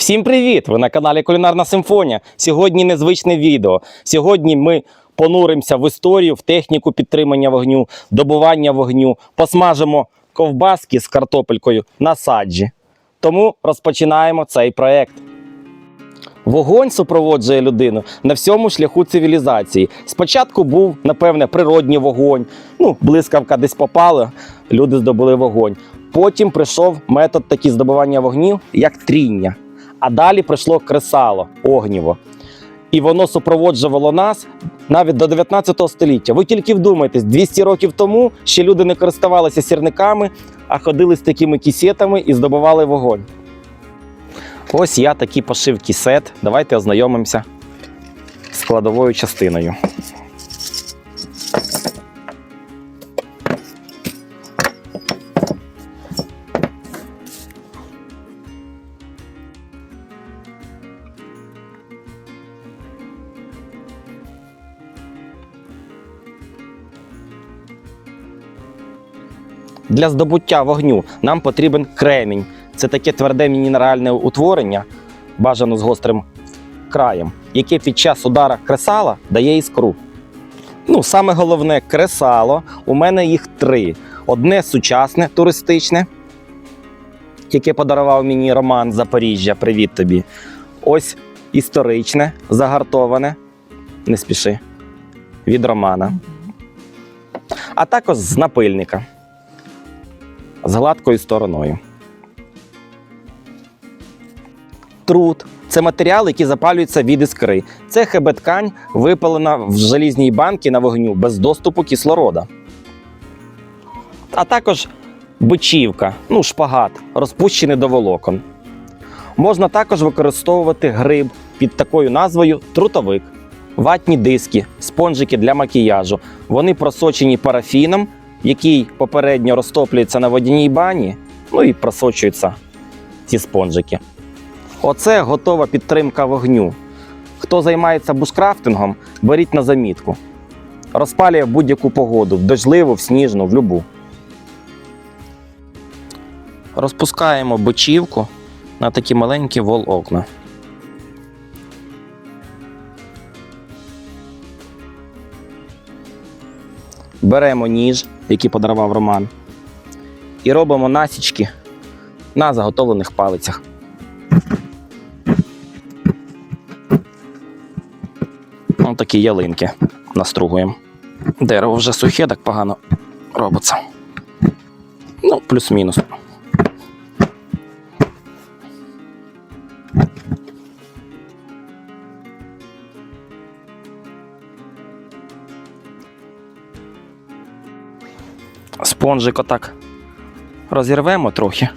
Всім привіт! Ви на каналі Кулінарна Симфонія. Сьогодні незвичне відео. Сьогодні ми понуримося в історію, в техніку підтримання вогню, добування вогню, посмажимо ковбаски з картопелькою на саджі. Тому розпочинаємо цей проект. Вогонь супроводжує людину на всьому шляху цивілізації. Спочатку був, напевне, природній вогонь. Ну, блискавка десь попала, люди здобули вогонь. Потім прийшов метод такі здобування вогнів, як тріння. А далі прийшло кресало, огніво. І воно супроводжувало нас навіть до 19 століття. Ви тільки вдумайтесь, 200 років тому ще люди не користувалися сірниками, а ходили з такими кісетами і здобували вогонь. Ось я такий пошив кісет. Давайте ознайомимося з складовою частиною. Для здобуття вогню нам потрібен кремінь. Це таке тверде мінеральне утворення, бажано з гострим краєм, яке під час удара кресала дає іскру. Ну, саме головне кресало. У мене їх три: одне сучасне, туристичне, яке подарував мені Роман Запоріжжя. Привіт тобі. Ось історичне, загартоване. Не спіши. Від Романа. А також з напильника з гладкою стороною. Труд це матеріал, який запалюється від іскри. Це хебеткань, випалена в залізній банці на вогню без доступу кислорода. А також бичівка, ну, шпагат, розпущений до волокон. Можна також використовувати гриб під такою назвою трутовик, ватні диски, спонжики для макіяжу. Вони просочені парафіном, який попередньо розтоплюється на водяній бані, ну і просочуються ці спонжики. Оце готова підтримка вогню. Хто займається бушкрафтингом, беріть на замітку. Розпалює в будь-яку погоду, в дождливу, в сніжну, в любу. Розпускаємо бичівку на такі маленькі вол Беремо ніж, який подарував Роман, і робимо насічки на заготовлених палицях. Ось такі ялинки настругуємо. Дерево вже сухе, так погано робиться. Ну, плюс-мінус. Спонжик отак розірвемо трохи,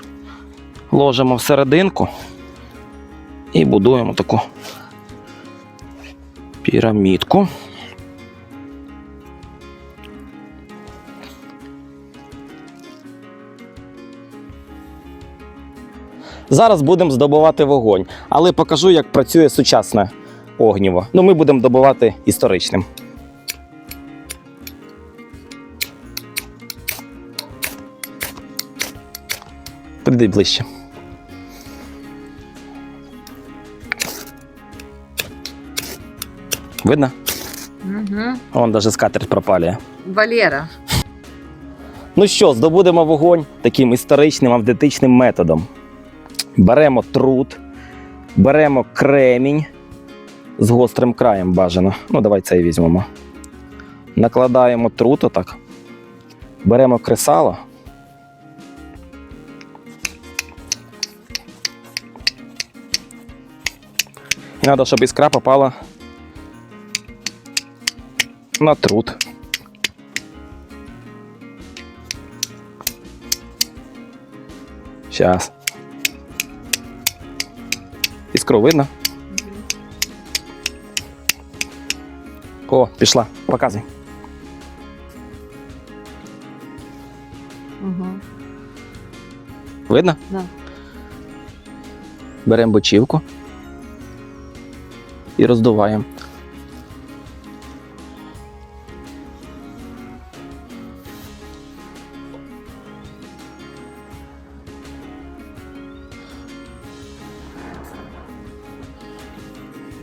ложимо всерединку і будуємо таку пірамідку. Зараз будемо здобувати вогонь, але покажу, як працює сучасне огніво. Ну, ми будемо добувати історичним. Прийди ближче. Видно? Угу. Вон даже скатерть пропалює. Валера. Ну що, здобудемо вогонь таким історичним автентичним методом. Беремо труд, беремо кремінь з гострим краєм бажано. Ну, давай цей візьмемо. Накладаємо труд отак. Беремо кресало. Треба, щоб іскра попала на труд. Сейчас. Іскру видно? О, пішла. Показуй. Угу. Видно? Да. Беремо бочівку і роздуваємо.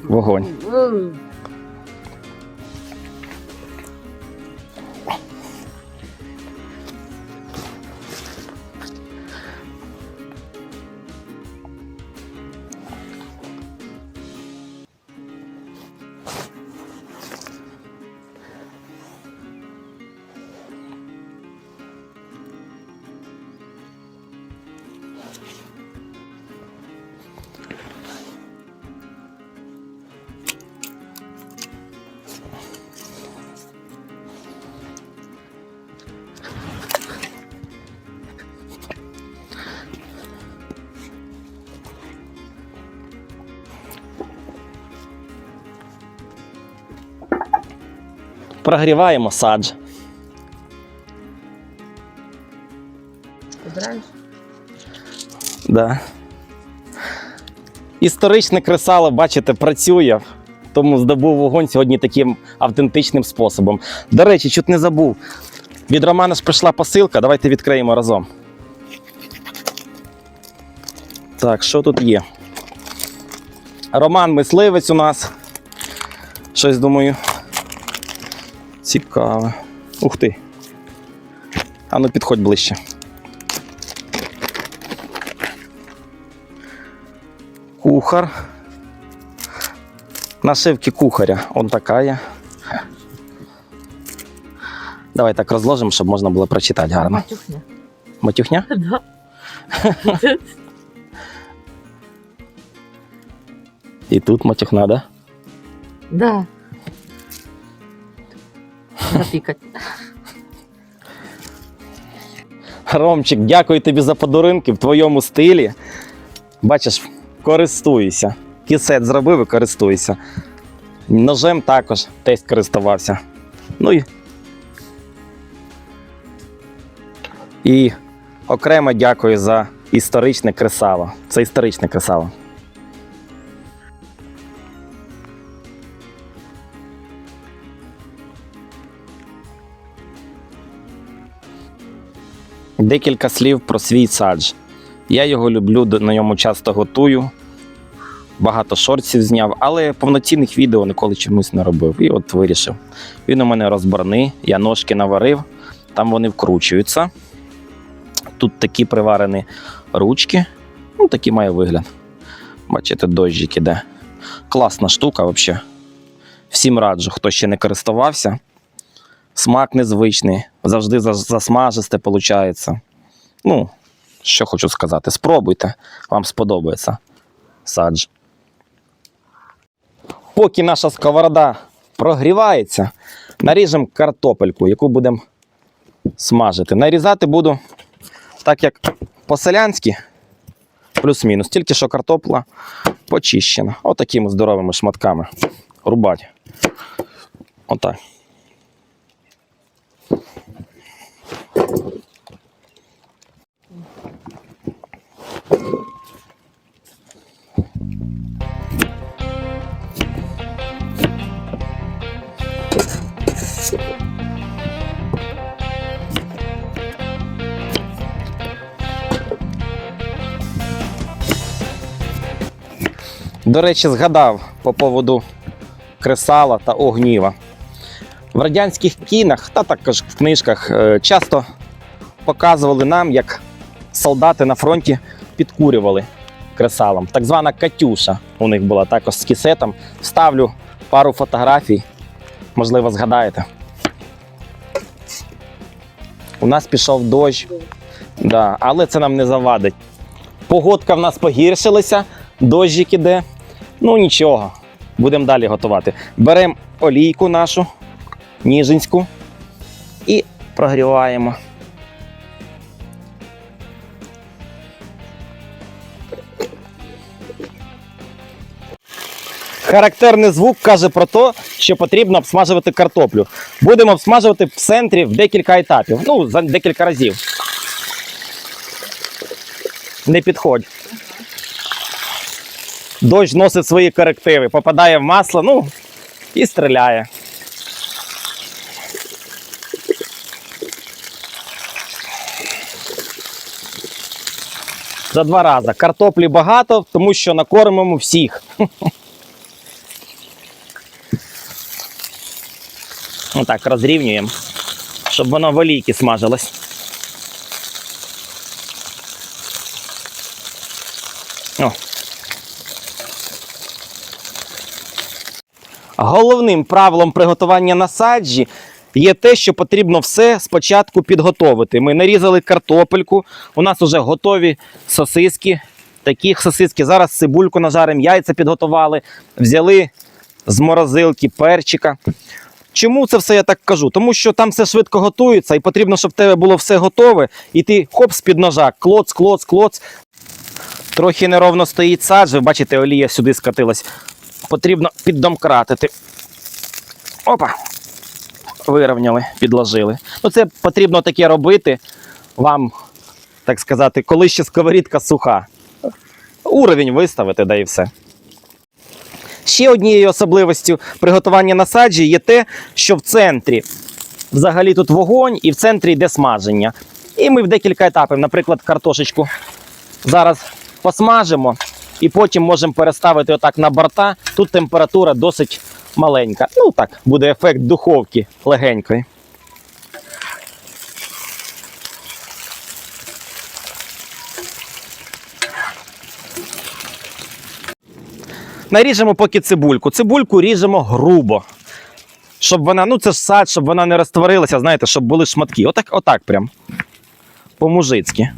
Вогонь. Прогріваємо садж. Собираешь? Да. Історичне кресало, бачите, працює, тому здобув вогонь сьогодні таким автентичним способом. До речі, чуть не забув. Від Романа ж прийшла посилка, давайте відкриємо разом. Так, що тут є? Роман мисливець у нас. Щось думаю. Цікаве. Ух ти. А ну підходь ближче. Кухар. Нашивки кухаря. Он такая. Давай так розложимо, щоб можна було прочитати гарно. Матюхня. Матюхня? Да. І тут матюхна, да? Да. Запикать. Ромчик, дякую тобі за подарунки в твоєму стилі. Бачиш, користуюся. Кісет зробив і користуюся. Ножем також тесть користувався. Ну і. І окремо дякую за історичне кресало. Це історичне кресало. Декілька слів про свій садж. Я його люблю, на ньому часто готую. Багато шортів зняв, але повноцінних відео ніколи чомусь не робив. І от вирішив. Він у мене розборний, я ножки наварив, там вони вкручуються. Тут такі приварені ручки. Ну, такий має вигляд. Бачите, дощик іде. Класна штука взагалі. Всім раджу, хто ще не користувався. Смак незвичний, завжди засмажисте виходить. Ну, що хочу сказати, спробуйте, вам сподобається садж. Поки наша сковорода прогрівається, наріжемо картопельку, яку будемо смажити. Нарізати буду так, як по-селянськи, плюс-мінус, тільки що картопла почищена. Отакими здоровими шматками. Рубать. Отак. До речі, згадав по поводу кресала та огніва. В радянських кінах та також в книжках е, часто показували нам, як солдати на фронті підкурювали кресалом. Так звана Катюша у них була також з кісетом. Вставлю пару фотографій, можливо, згадаєте. У нас пішов дощ, да, але це нам не завадить. Погодка в нас погіршилася, дощик іде. Ну нічого, будемо далі готувати. Беремо олійку нашу, ніжинську, і прогріваємо. Характерний звук каже про те, що потрібно обсмажувати картоплю. Будемо обсмажувати в центрі в декілька етапів. Ну, за декілька разів. Не підходь. Дощ носить свої корективи, попадає в масло, ну і стріляє. за два рази. Картоплі багато, тому що накормимо всіх. Отак, розрівнюємо, щоб воно в олійки смажилось. О. Головним правилом приготування насаджі є те, що потрібно все спочатку підготовити. Ми нарізали картопельку, у нас вже готові сосиски. Такі сосиски. Зараз цибульку нажаримо, яйця підготували, взяли з морозилки перчика. Чому це все я так кажу? Тому що там все швидко готується, і потрібно, щоб в тебе було все готове, і ти хоп з-під ножа, клоц, клоц, клоц. Трохи неровно стоїть садж, ви бачите, олія сюди скатилась. Потрібно піддомкратити. Опа. Вирівняли, підложили. Ну, це потрібно таке робити вам, так сказати, коли ще сковорідка суха. Уровень виставити, да і все. Ще однією особливістю приготування на саджі є те, що в центрі взагалі тут вогонь і в центрі йде смаження. І ми в декілька етапів, наприклад, картошечку зараз посмажимо і потім можемо переставити отак на борта. Тут температура досить маленька. Ну так, буде ефект духовки легенької. Наріжемо поки цибульку. Цибульку ріжемо грубо. Щоб вона, ну це ж сад, щоб вона не розтворилася, знаєте, щоб були шматки. Отак, отак прям. По-мужицьки.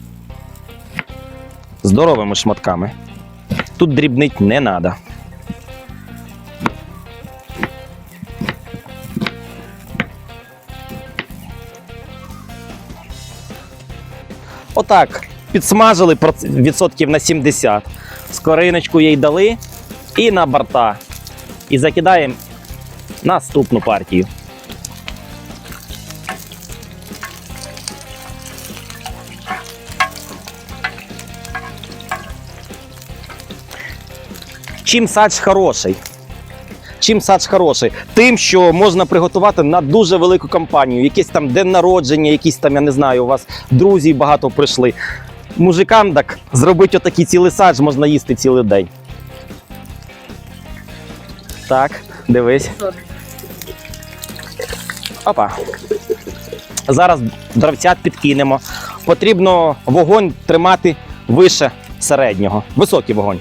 Здоровими шматками. Тут дрібнить не треба. Отак. Підсмажили відсотків на 70. Скориночку їй дали і на борта. І закидаємо наступну партію. Чим садж хороший? Чим садж хороший? Тим, що можна приготувати на дуже велику компанію. Якийсь там день народження, якісь там, я не знаю, у вас друзі багато прийшли. Мужикам так зробити отакий цілий садж можна їсти цілий день. Так, дивись. Опа. Зараз дровцят підкинемо. Потрібно вогонь тримати вище середнього. Високий вогонь.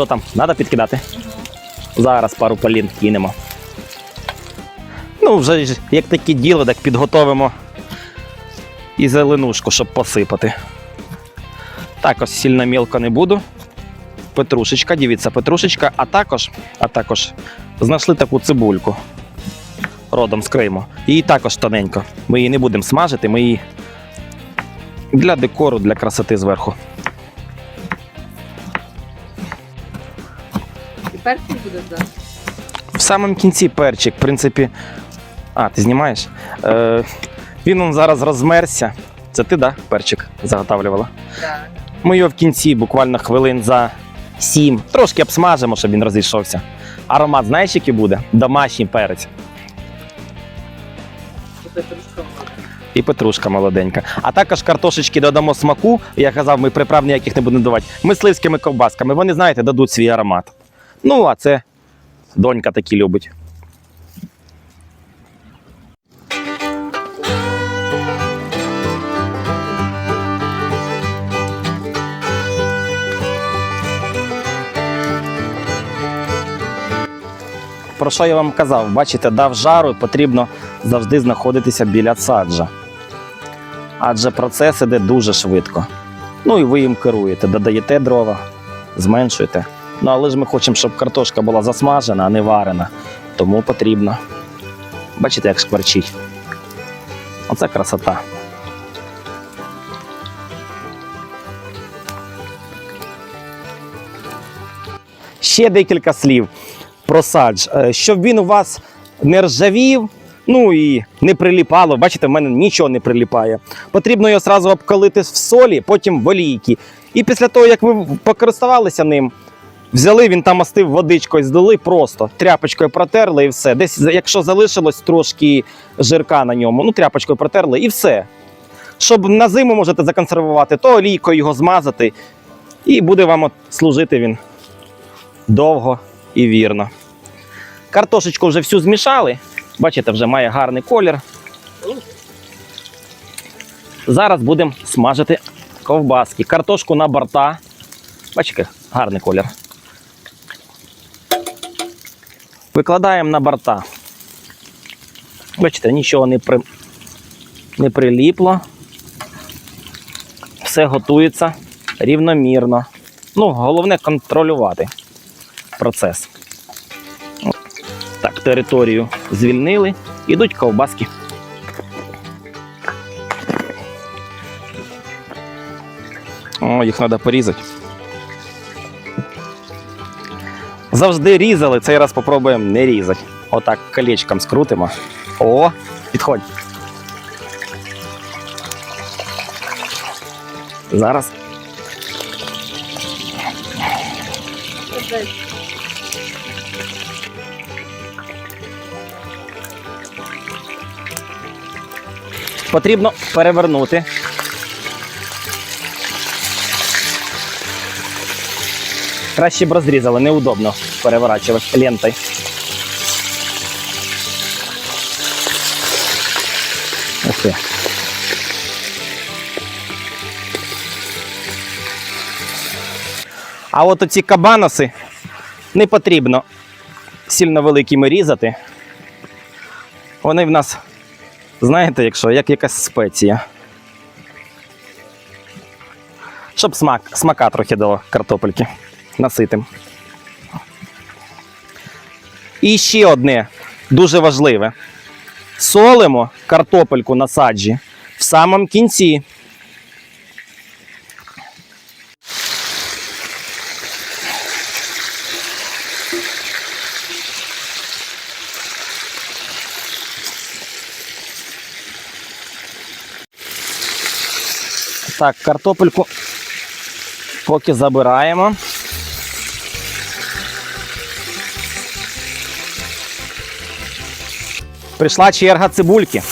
Що там? Треба підкидати? Зараз пару полін кинемо. Ну, вже як таке діло, так підготовимо і зеленушку, щоб посипати. Так ось сильно мілко не буду. Петрушечка, дивіться, петрушечка, а також, а також знайшли таку цибульку родом з Криму. Її також тоненько. Ми її не будемо смажити, ми її для декору, для красоти зверху. І перший буде да? В самому кінці перчик, в принципі. А, ти знімаєш? Е, він он зараз розмерся. Це ти, да, перчик заготавлювала? Да. Ми його в кінці буквально хвилин за сім. Трошки обсмажимо, щоб він розійшовся. Аромат, знаєш, який буде? Домашній перець. І петрушка молоденька. А також картошечки додамо смаку. Я казав, ми приправ ніяких не будемо давати. Мисливськими ковбасками. Вони, знаєте, дадуть свій аромат. Ну, а це донька такі любить. Про що я вам казав? Бачите, дав жару, потрібно завжди знаходитися біля саджа. Адже процес іде дуже швидко. Ну і ви їм керуєте, додаєте дрова, зменшуєте. Ну але ж ми хочемо, щоб картошка була засмажена, а не варена. Тому потрібно. Бачите, як шкварчить. Оце красота. Ще декілька слів про садж. Е, Щоб він у вас не ржавів, ну і не приліпало. Бачите, в мене нічого не приліпає. Потрібно його одразу обкалити в солі, потім в олійки. І після того, як ви покористувалися ним, взяли, він там остив водичкою, здали просто тряпочкою протерли і все. Десь, якщо залишилось трошки жирка на ньому, ну тряпочкою протерли і все. Щоб на зиму можете законсервувати, то олійкою його змазати І буде вам от служити він довго і вірно. Картошечку вже всю змішали. Бачите, вже має гарний колір. Зараз будемо смажити ковбаски. Картошку на борта. Бачите, гарний колір. Викладаємо на борта. Бачите, нічого не, при... не приліпло. Все готується рівномірно. Ну, головне контролювати процес. Так, територію звільнили. Ідуть ковбаски. О, їх треба порізати. Завжди різали, цей раз спробуємо не різати. Отак колечком скрутимо. О, підходь. Зараз. Потрібно перевернути. Краще б розрізали, неудобно переворачувати лентою. Ти. А от оці кабаноси не потрібно сильно великими різати. Вони в нас, знаєте, якщо, як якась спеція. Щоб смак, смака трохи дало картопельки наситим. І ще одне дуже важливе. Солимо картопельку на саджі в самому кінці. Так, картопельку поки забираємо. Прийшла черга цибульки.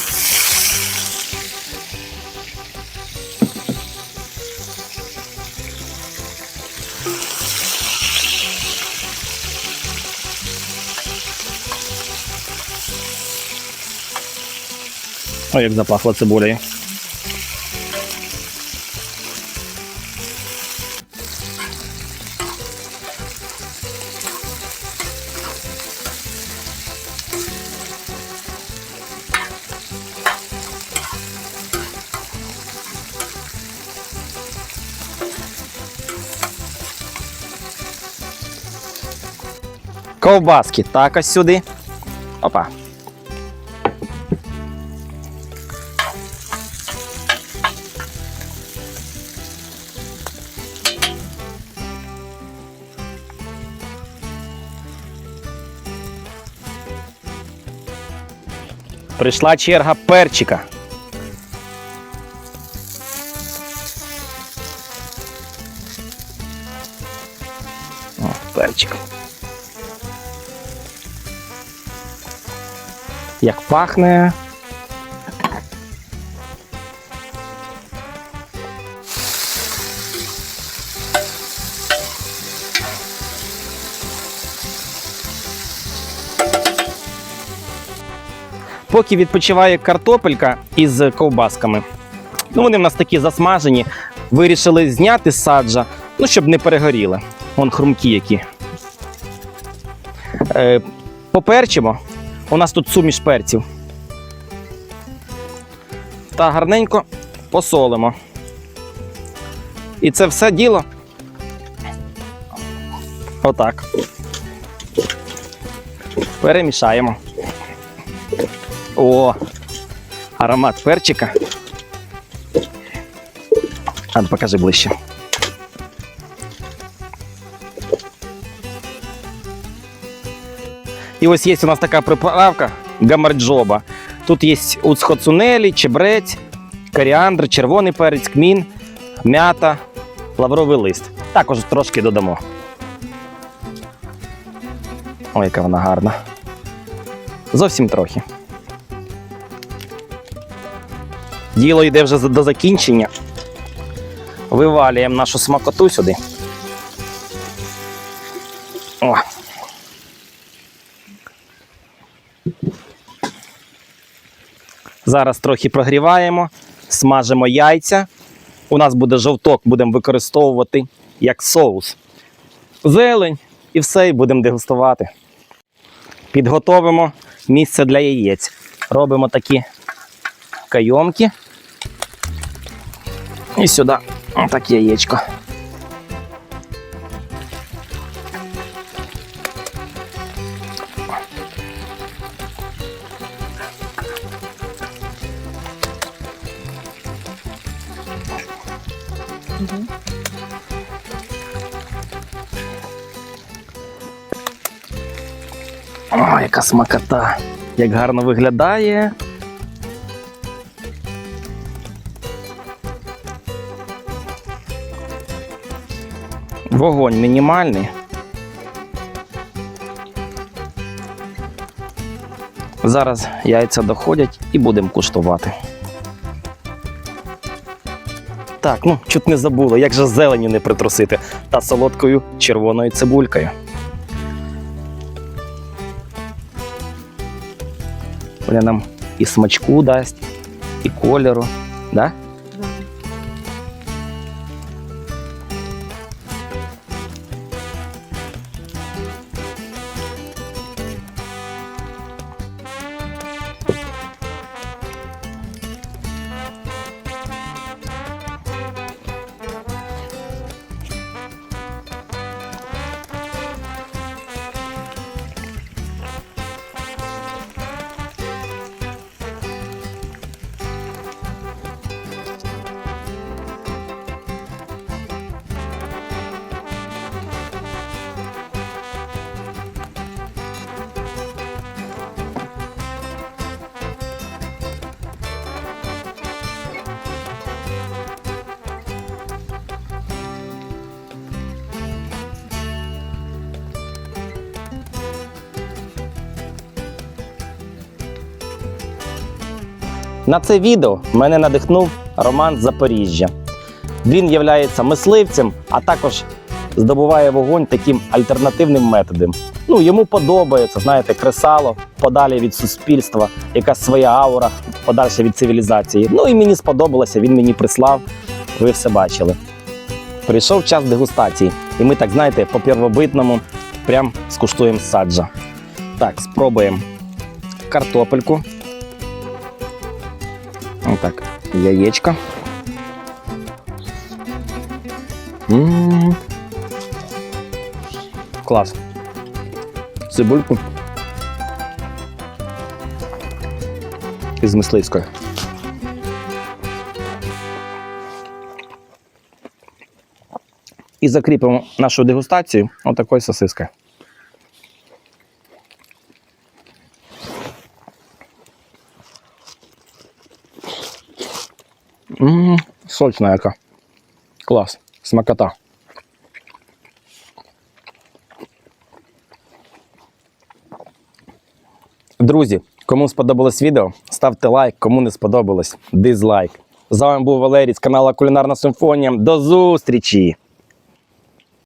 Ой, як запахла цибулею. Ковбаски так ось сюди. Опа. Прийшла черга перчика. О. Як пахне. Поки відпочиває картопелька із ковбасками. Ну, вони в нас такі засмажені. Вирішили зняти саджа, ну, щоб не перегоріли. Вон хрумкі які. Е, поперчимо. У нас тут суміш перців. Та гарненько посолимо. І це все діло. Отак. Перемішаємо. О, аромат перчика. А ну, покажи ближче. І ось є у нас така приправка гамарджоба. Тут є уцхоцунелі, чебрець, коріандр, червоний перець, кмін, м'ята, лавровий лист. Також трошки додамо. Ой, яка вона гарна. Зовсім трохи. Діло йде вже до закінчення. Вивалюємо нашу смакоту сюди. О. Зараз трохи прогріваємо, смажимо яйця. У нас буде жовток, будемо використовувати як соус. Зелень і все, і будемо дегустувати. Підготовимо місце для яєць. Робимо такі кайомки. І сюди отак яєчко. О, яка смакота! Як гарно виглядає. Вогонь мінімальний. Зараз яйця доходять і будемо куштувати. Так, ну чуть не забула, як же зелені не притрусити та солодкою червоною цибулькою. Вона нам і смачку дасть, і кольору. Да? На це відео мене надихнув Роман Запоріжжя. Він є мисливцем, а також здобуває вогонь таким альтернативним методом. Ну, йому подобається, знаєте, кресало подалі від суспільства, якась своя аура, подальше від цивілізації. Ну і мені сподобалося, він мені прислав. Ви все бачили. Прийшов час дегустації, і ми так, знаєте, по первобитному прям скуштуємо саджа. Так, спробуємо картопельку. Отак, яєчко. М. Клас. Цибульку. Із мисливської. І закріпимо нашу дегустацію отакою сосискою. Сочна яка. Клас. Смакота. Друзі, кому сподобалось відео, ставте лайк, кому не сподобалось, дизлайк. З вами був Валерій з каналу Кулінарна Симфонія. До зустрічі!